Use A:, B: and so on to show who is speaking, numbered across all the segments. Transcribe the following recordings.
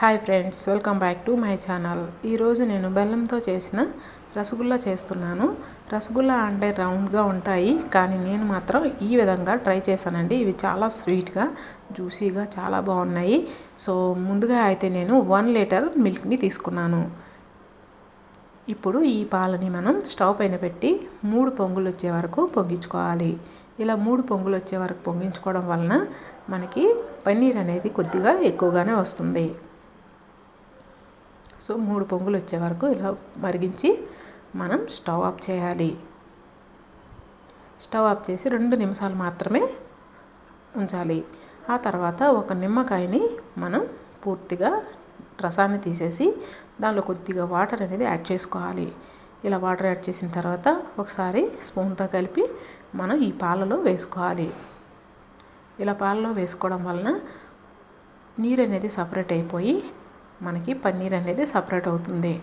A: Hi friends welcome back to my channel. ఈరోజు నేను బెల్లంతో చేసిన రసగుల్లా చేస్తున్నాను. రసగుల్లా అంటే రౌండ్గా ఉంటాయి కానీ నేను మాత్రం ఈ విధంగా ట్రై చేశానండి. ఇవి చాలా స్వీట్గా జ్యూసీగా చాలా బాగున్నాయి. సో ముందుగా అయితే నేను వన్ లీటర్ మిల్క్ని తీసుకున్నాను. ఇప్పుడు ఈ పాలని మనం స్టవ్ పైన పెట్టి మూడు పొంగులు వచ్చే వరకు పొంగించుకోవాలి. ఇలా మూడు పొంగులు వచ్చే వరకు పొంగించుకోవడం వలన మనకి పన్నీర్ అనేది కొద్దిగా ఎక్కువగానే వస్తుంది. సో మూడు పొంగులు వచ్చే వరకు ఇలా మరిగించి మనం స్టవ్ ఆఫ్ చేయాలి. స్టవ్ ఆఫ్ చేసి రెండు నిమిషాలు మాత్రమే ఉంచాలి. ఆ తర్వాత ఒక నిమ్మకాయని మనం పూర్తిగా రసాన్ని తీసేసి దానిలో కొద్దిగా వాటర్ అనేది యాడ్ చేసుకోవాలి. ఇలా వాటర్ యాడ్ చేసిన తర్వాత ఒకసారి స్పూన్తో కలిపి మనం ఈ పాలలో వేసుకోవాలి. ఇలా పాలలో వేసుకోవడం వలన నీరు అనేది సపరేట్ అయిపోయి మనకి పన్నీర్ అనేది సపరేట్ అవుతుంది.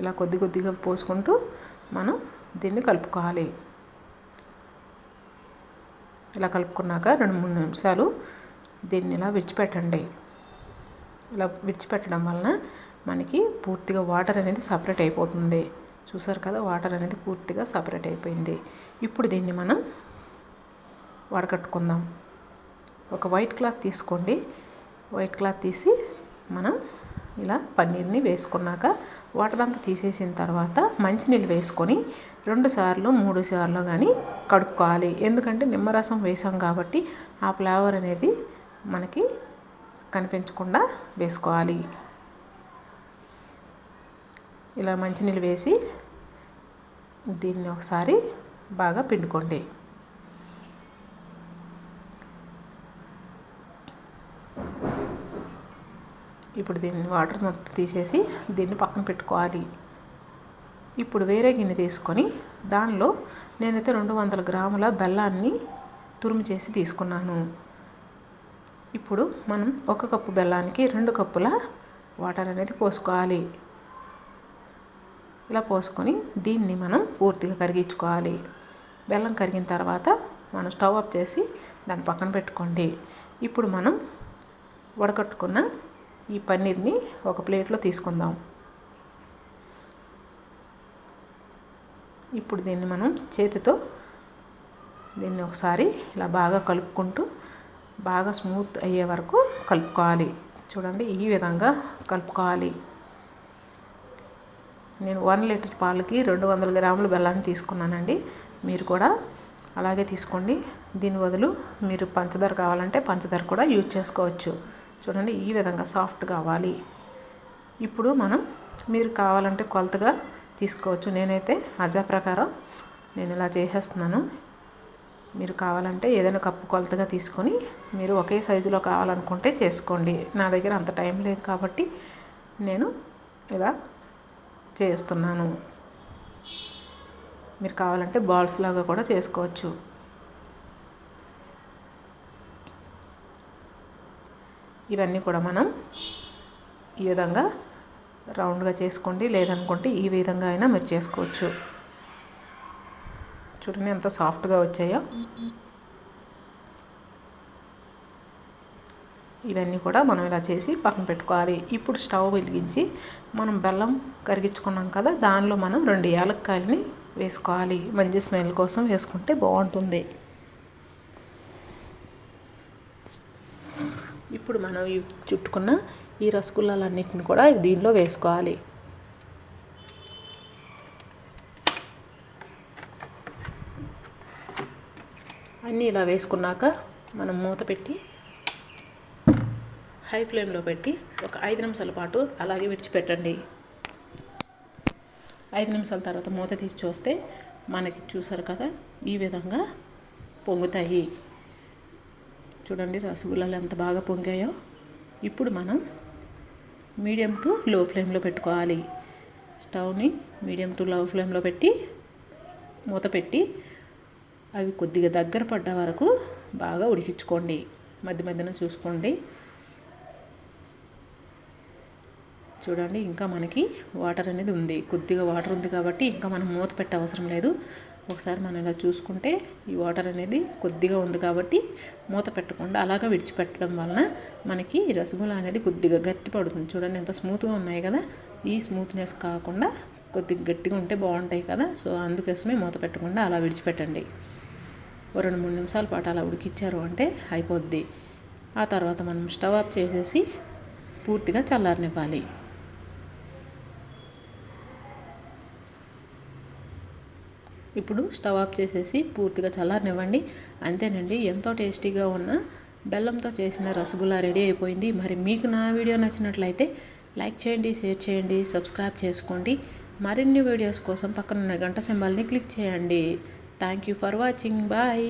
A: ఇలా కొద్ది కొద్దిగా పోసుకుంటూ మనం దీన్ని కలుపుకోవాలి. ఇలా కలుపుకున్నాక రెండు మూడు నిమిషాలు దీన్ని ఇలా విడిచిపెట్టండి. ఇలా విడిచిపెట్టడం వలన మనకి పూర్తిగా వాటర్ అనేది సపరేట్ అయిపోతుంది. చూసారు కదా వాటర్ అనేది పూర్తిగా సపరేట్ అయిపోయింది. ఇప్పుడు దీన్ని మనం వడకట్టుకుందాం. ఒక వైట్ క్లాత్ తీసుకోండి. వైట్ క్లాత్ తీసి మనం ఇలా పన్నీర్ని వేసుకున్నాక వాటర్ అంతా తీసేసిన తర్వాత మంచినీళ్ళు వేసుకొని రెండు సార్లు మూడు సార్లు కానీ కడుక్కోవాలి. ఎందుకంటే నిమ్మరసం వేసాం కాబట్టి ఆ ఫ్లేవర్ అనేది మనకి కనిపించకుండా వేసుకోవాలి. ఇలా మంచినీళ్ళు వేసి దీన్ని ఒకసారి బాగా పిండుకోండి. ఇప్పుడు దీన్ని వాటర్ మొత్తం తీసేసి దీన్ని పక్కన పెట్టుకోవాలి. ఇప్పుడు వేరే గిన్నె తీసుకొని దానిలో నేనైతే రెండు వందల గ్రాముల బెల్లాన్ని తురుము చేసి తీసుకున్నాను. ఇప్పుడు మనం ఒక కప్పు బెల్లానికి రెండు కప్పుల వాటర్ అనేది పోసుకోవాలి. ఇలా పోసుకొని దీన్ని మనం పూర్తిగా కరిగించుకోవాలి. బెల్లం కరిగిన తర్వాత మనం స్టవ్ ఆఫ్ చేసి దాన్ని పక్కన పెట్టుకోండి. ఇప్పుడు మనం వడకట్టుకున్న ఈ పన్నీర్ని ఒక ప్లేట్లో తీసుకుందాం. ఇప్పుడు దీన్ని మనం చేతితో దీన్ని ఒకసారి ఇలా బాగా కలుపుకుంటూ బాగా స్మూత్ అయ్యే వరకు కలుపుకోవాలి. చూడండి ఈ విధంగా కలుపుకోవాలి. నేను వన్ లీటర్ పాలకి రెండు వందల గ్రాముల బెల్లాన్ని తీసుకున్నానండి. మీరు కూడా అలాగే తీసుకోండి. దీని బదులు మీరు పంచదార కావాలంటే పంచదార కూడా యూజ్ చేసుకోవచ్చు. చూడండి ఈ విధంగా సాఫ్ట్ కావాలి. ఇప్పుడు మనం మీరు కావాలంటే కొలతగా తీసుకోవచ్చు. నేనైతే అజా ప్రకారం నేను ఇలా చేసేస్తున్నాను. మీరు కావాలంటే ఏదైనా కప్పు కొలతగా తీసుకొని మీరు ఒకే సైజులో కావాలనుకుంటే చేసుకోండి. నా దగ్గర అంత టైం లేదు కాబట్టి నేను ఇలా చేస్తున్నాను. మీరు కావాలంటే బాల్స్ లాగా కూడా చేసుకోవచ్చు. ఇవన్నీ కూడా మనం ఈ విధంగా రౌండ్గా చేసుకోండి. లేదనుకుంటే ఈ విధంగా అయినా మీరు చేసుకోవచ్చు. చూడండి ఎంత సాఫ్ట్గా వచ్చాయో. ఇవన్నీ కూడా మనం ఇలా చేసి పక్కన పెట్టుకోవాలి. ఇప్పుడు స్టవ్ వెలిగించి మనం బెల్లం కరిగించుకున్నాం కదా దానిలో మనం రెండు యాలక్కాయలని వేసుకోవాలి. మంచి స్మెల్ కోసం వేసుకుంటే బాగుంటుంది. ఇప్పుడు మనం చుట్టుకున్న ఈ రసగుల్లాలన్నింటిని కూడా దీనిలో వేసుకోవాలి. అన్నీ ఇలా వేసుకున్నాక మనం మూత పెట్టి హై ఫ్లేమ్లో పెట్టి ఒక ఐదు నిమిషాల పాటు అలాగే విడిచిపెట్టండి. ఐదు నిమిషాల తర్వాత మూత తీసి చూస్తే మనకి చూసారు కదా ఈ విధంగా పొంగుతాయి. చూడండి రసగుల్లాలు ఎంత బాగా పొంగాయో. ఇప్పుడు మనం మీడియం టు లో ఫ్లేమ్లో పెట్టుకోవాలి. స్టవ్ని మీడియం టు లో ఫ్లేమ్లో పెట్టి మూత పెట్టి అవి కొద్దిగా దగ్గర పడ్డ వరకు బాగా ఉడికించుకోండి. మధ్య మధ్యన చూసుకోండి. చూడండి ఇంకా మనకి వాటర్ అనేది ఉంది. కొద్దిగా వాటర్ ఉంది కాబట్టి ఇంకా మనం మూత పెట్టే అవసరం లేదు. ఒకసారి మనం ఇలా చూసుకుంటే ఈ వాటర్ అనేది కొద్దిగా ఉంది కాబట్టి మూత పెట్టకుండా అలాగా విడిచిపెట్టడం వలన మనకి రసగుల్లా అనేది కొద్దిగా గట్టి పడుతుంది. చూడండి ఎంత స్మూత్గా ఉన్నాయి కదా. ఈ స్మూత్నెస్ కాకుండా కొద్దిగా గట్టిగా ఉంటే బాగుంటాయి కదా. సో అందుకోసమే మూత పెట్టకుండా అలా విడిచిపెట్టండి. ఓ రెండు మూడు నిమిషాల పాటు అలా ఉడికిచ్చారు అంటే అయిపోద్ది. ఆ తర్వాత మనం స్టవ్ ఆఫ్ చేసేసి పూర్తిగా చల్లారనివ్వాలి. ఇప్పుడు స్టవ్ ఆఫ్ చేసేసి పూర్తిగా చల్లారనివ్వండి. అంతేనండి ఎంతో టేస్టీగా ఉన్న బెల్లంతో చేసిన రసగుల్లా రెడీ అయిపోయింది. మరి మీకు నా వీడియో నచ్చినట్లయితే లైక్ చేయండి షేర్ చేయండి సబ్స్క్రైబ్ చేసుకోండి. మరిన్ని వీడియోస్ కోసం పక్కన ఉన్న గంట సింబల్ని క్లిక్ చేయండి. Thank you for watching. Bye.